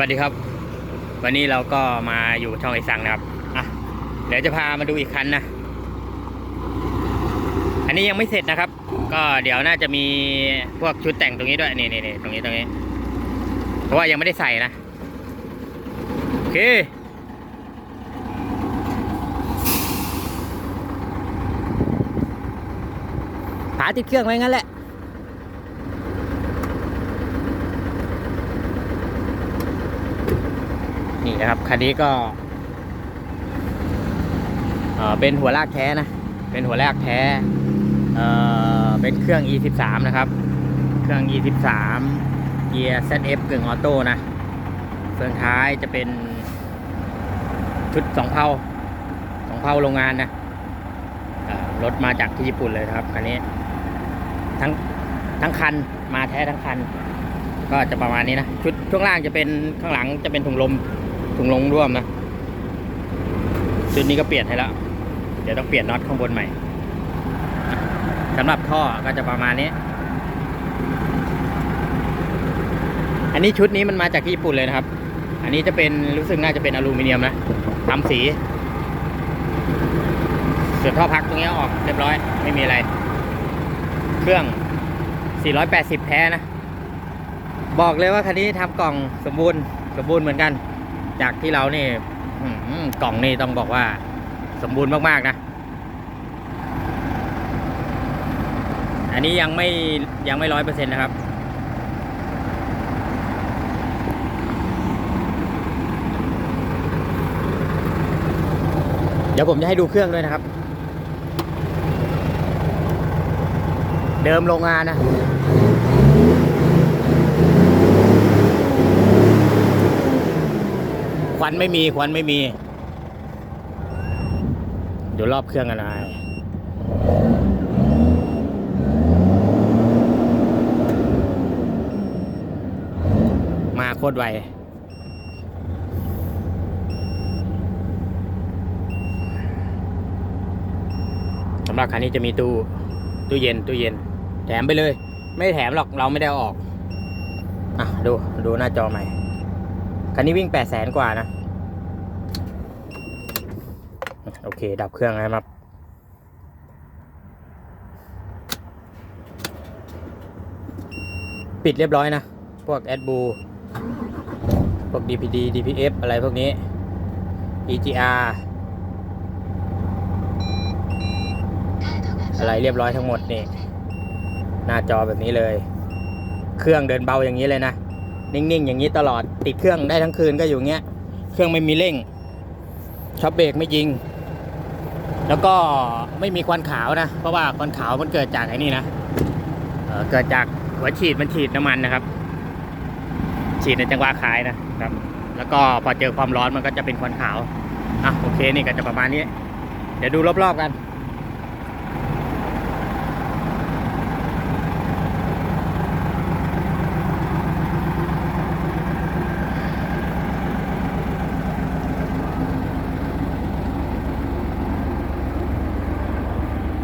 วัสดีครับ วันนี้เราก็มาอยู่ช่องไอซังนะครับอะเดี๋ยวจะพามาดูอีกคันนะ อันนี้ยังไม่เสร็จนะครับ ก็เดี๋ยวน่าจะมีพวกชุดแต่งตรงนี้ด้วยนี่นี่ตรงนี้ตรงนี้ เพราะว่ายังไม่ได้ใส่นะโอเคฝาติดเครื่องไว้งั้นแหละ นี่นะครับคันนี้ก็เออเป็นหัวลากแท้นะ เป็นหัวลากแท้เอ่อเป็นเครื่อง E13 นะครับ เครื่อง E13 เกียร์ ZF กึ่งออโต้นะเฟืองท้ายจะเป็นชุดสองเพาสองเพาโรงงานนะรถมาจากที่ญี่ปุ่นเลยครับคันนี้ ทั้งทั้งคันมาแท้ทั้งคัน ก็จะประมาณนี้นะ ชุดช่วงล่างจะเป็นข้างหลังจะเป็นถุงลม ถุงลมร่วมนะชุดนี้ก็เปลี่ยนให้แล้ว เดี๋ยวต้องเปลี่ยนน็อตข้างบนใหม่สำหรับท่อก็จะประมาณนี้ อันนี้ชุดนี้มันมาจากที่ญี่ปุ่นเลยนะครับ อันนี้จะเป็นรู้สึกน่าจะเป็นอลูมิเนียมนะทำสีส่วนท่อพักตรงนี้ออกเรียบร้อยไม่มีอะไร เครื่อง 480 แท้นะ บอกเลยว่าคันนี้ทำกล่องสมบูรณ์สมบูรณ์เหมือนกัน จากที่เราเนี่อื้อหือกล่องนี่ต้องบอกว่า สมบูรณ์มากๆนะ อันนี้ยังไม่ยังไม่ร้อยเปอร์เซ็นต์นะครับ เดี๋ยวผมจะให้ดูเครื่องด้วยนะครับ เดิมโรงงานนะ ควันไม่มีควันไม่มี เดี๋ยวรอบเครื่องกันนายมาโคตรไวสำหรับคันนี้จะมีตู้ตู้เย็นตู้เย็น แถมไปเลย ไม่แถมหรอกเราไม่ได้ออกอะดูดูหน้าจอใหม่ คันนี้วิ่งแปดแสนกว่านะ โอเค ดับเครื่องนะครับปิดเรียบร้อยนะ พวก a d b l u พวก DPD DPF อะไรพวกนี้ EGR อะไรเรียบร้อยทั้งหมดนี่ หน้าจอแบบนี้เลย เครื่องเดินเบาอย่างนี้เลยนะ นิ่งๆ อย่างนี้ตลอดติดเครื่องได้ทั้งคืนก็อยู่เงี้ย เครื่องไม่มีเร่งช็อปเบรกไม่ยิง แล้วก็ไม่มีควันขาวนะ เพราะว่าควันขาวมันเกิดจากไอ้นี่นะเออเกิดจากหัวฉีดมันฉีดน้ำมันนะครับ ฉีดในจังหวะคายนะครับ แล้วก็พอเจอความร้อนมันก็จะเป็นควันขาวอะโอเคนี่ก็จะประมาณนี้ เดี๋ยวดูรอบๆกัน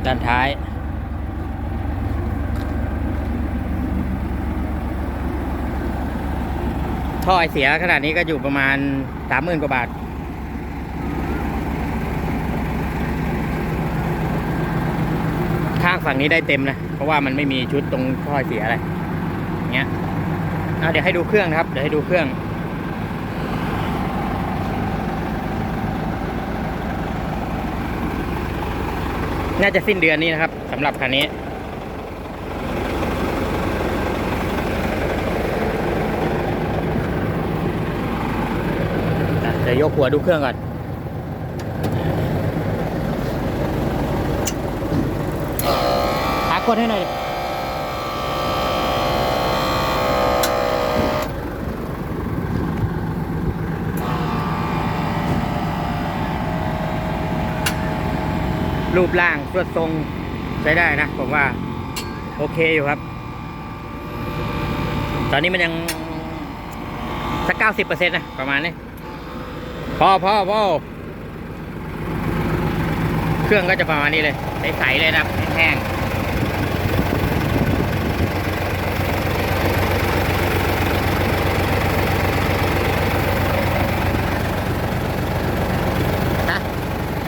ด้านท้าย ท่อไอเสียขนาดนี้ก็อยู่ประมาณสามหมื่นกว่าบาท ข้างฝั่งนี้ได้เต็มนะ เพราะว่ามันไม่มีชุดตรงท่อไอเสียอะไรเงี้ยเดี๋ยวให้ดูเครื่องนะครับ เดี๋ยวให้ดูเครื่อง น่าจะสิ้นเดือนนี้นะครับสำหรับคันนี้เดี๋ยวยกหัวดูเครื่องก่อนหากดให้หน่อย รูปร่างสวดทรงใช้ได้นะ ผมว่า โอเคอยู่ครับ ตอนนี้มันยัง สักเก้าสิบเปอร์เซ็นต์นะ ประมาณนี้พ่อพ่อพ่อเครื่องก็จะประมาณนี้เลย ใส ๆ เลยนะแห้ง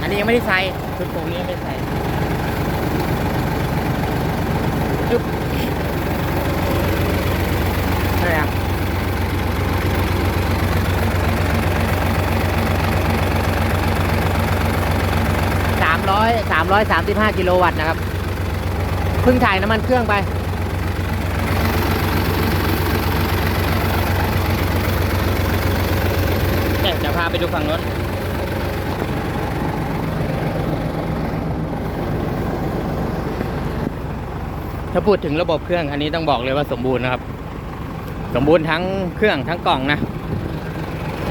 อันนี้ยังไม่ได้ใส่ ชุดโครงนี้ยังไม่ได้ใส่ปึ๊บใช่ครับสามร้อยสามร้อยสามสิบห้ากิโลวัตต์นะครับ เพิ่งถ่ายน้ำมันเครื่องไปเนี่ยเดี๋ยวพาไปดูฝั่งนู้น ถ้าพูดถึงระบบเครื่องอันนี้ต้องบอกเลยว่าสมบูรณ์นะครับ สมบูรณ์ทั้งเครื่องทั้งกล่องนะ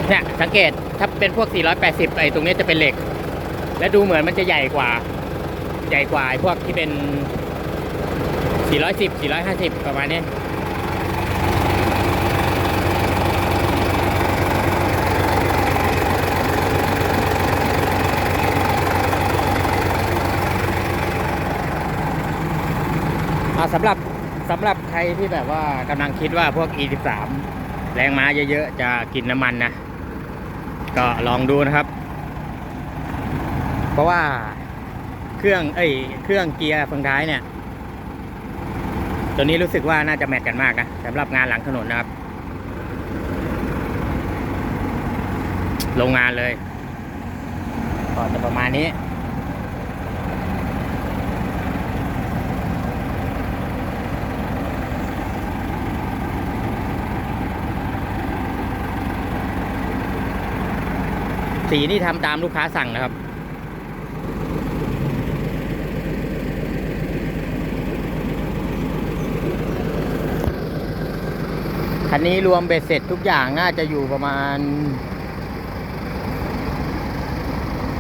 เนี่ยสังเกตถ้าเป็นพวก 480 ไอ้ตรงนี้จะเป็นเหล็ก และดูเหมือนมันจะใหญ่กว่า ใหญ่กว่าไอ้พวกที่เป็น 410 450 ประมาณนี้ อ่าสำหรับสำหรับใครที่แบบว่ากำลังคิดว่าพวก E13 แรงม้าเยอะๆ จะกินน้ำมันนะ ก็ลองดูนะครับ เพราะว่าเครื่องเอ้ยเครื่องเกียร์ฝั่งท้ายเนี่ย ตัวนี้รู้สึกว่าน่าจะแมทกันมากนะสำหรับงานหลังถนนนะครับ โรงงานเลย ก็จะประมาณนี้ สีนี่ทำตามลูกค้าสั่งนะครับ คันนี้รวมเบ็ดเสร็จทุกอย่างน่าจะอยู่ประมาณ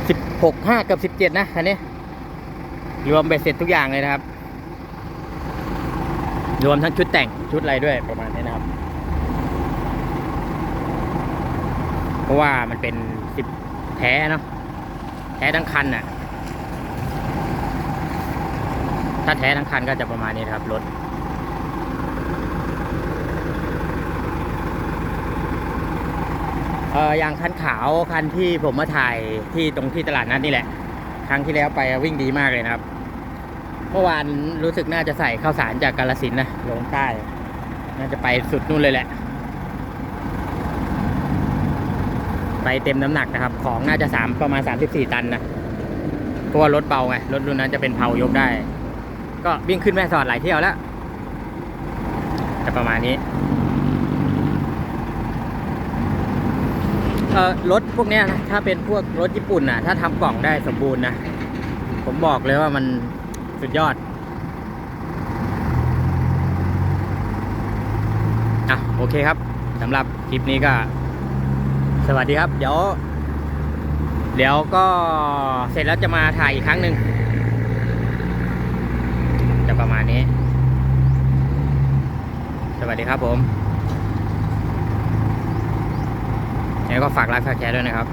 สิบหกห้ากับสิบเจ็ดนะคันนี้ รวมเบ็ดเสร็จทุกอย่างเลยนะครับ รวมทั้งชุดแต่งชุดอะไรด้วยประมาณนี้นะครับ เพราะว่ามันเป็นสิบ แท้เนาะแท้ทั้งคันน่ะ ถ้าแท้ทั้งคันก็จะประมาณนี้นครับรถเอออย่างคันขาวคันที่ผมมาถ่ายที่ตรงที่ตลาดนัดนี่แหละ ครั้งที่แล้วไปวิ่งดีมากเลยนะครับ เมื่อวานรู้สึกน่าจะใส่ข้าวสารจากกาลสินนะลงใต้ น่าจะไปสุดนู่นเลยแหละ ไปเต็มน้ำหนักนะครับ ของน่าจะสามประมาณ 34 ตันนะเพราะว่ารถเบาไงรถรุ่นนั้นจะเป็นเพายกได้ ก็วิ่งขึ้นแม่สอดหลายเที่ยวแล้วจะประมาณนี้เออรถพวกนี้นะถ้าเป็นพวกรถญี่ปุ่นนะถ้าทำกล่องได้สมบูรณ์นะผมบอกเลยว่ามันสุดยอดอะโอเคครับสำหรับคลิปนี้ก็ สวัสดีครับ เดี๋ยว เดี๋ยวก็เสร็จแล้วจะมาถ่ายอีกครั้งหนึ่งจะประมาณนี้ สวัสดีครับผมแล้วก็ฝากไลค์ฝากแชร์ด้วยนะครับ